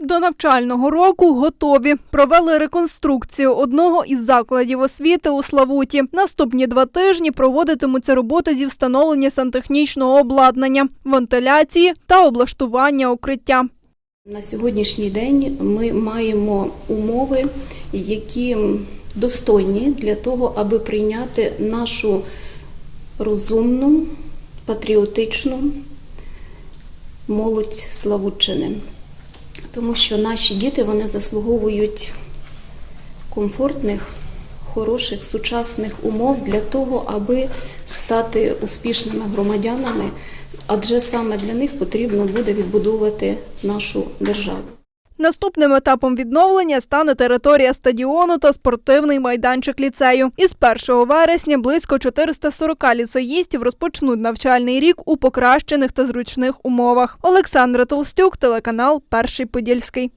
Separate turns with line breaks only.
До навчального року готові. Провели реконструкцію одного із закладів освіти у Славуті. Наступні два тижні проводитимуться роботи зі встановлення сантехнічного обладнання, вентиляції та облаштування укриття.
На сьогоднішній день ми маємо умови, які достойні для того, аби прийняти нашу розумну, патріотичну молодь Славутчини. Тому що наші діти вони заслуговують комфортних, хороших, сучасних умов для того, аби стати успішними громадянами, адже саме для них потрібно буде відбудовувати нашу державу.
Наступним етапом відновлення стане територія стадіону та спортивний майданчик ліцею. Із 1 вересня близько 440 ліцеїстів розпочнуть навчальний рік у покращених та зручних умовах. Олександра Толстюк, телеканал Перший Подільський.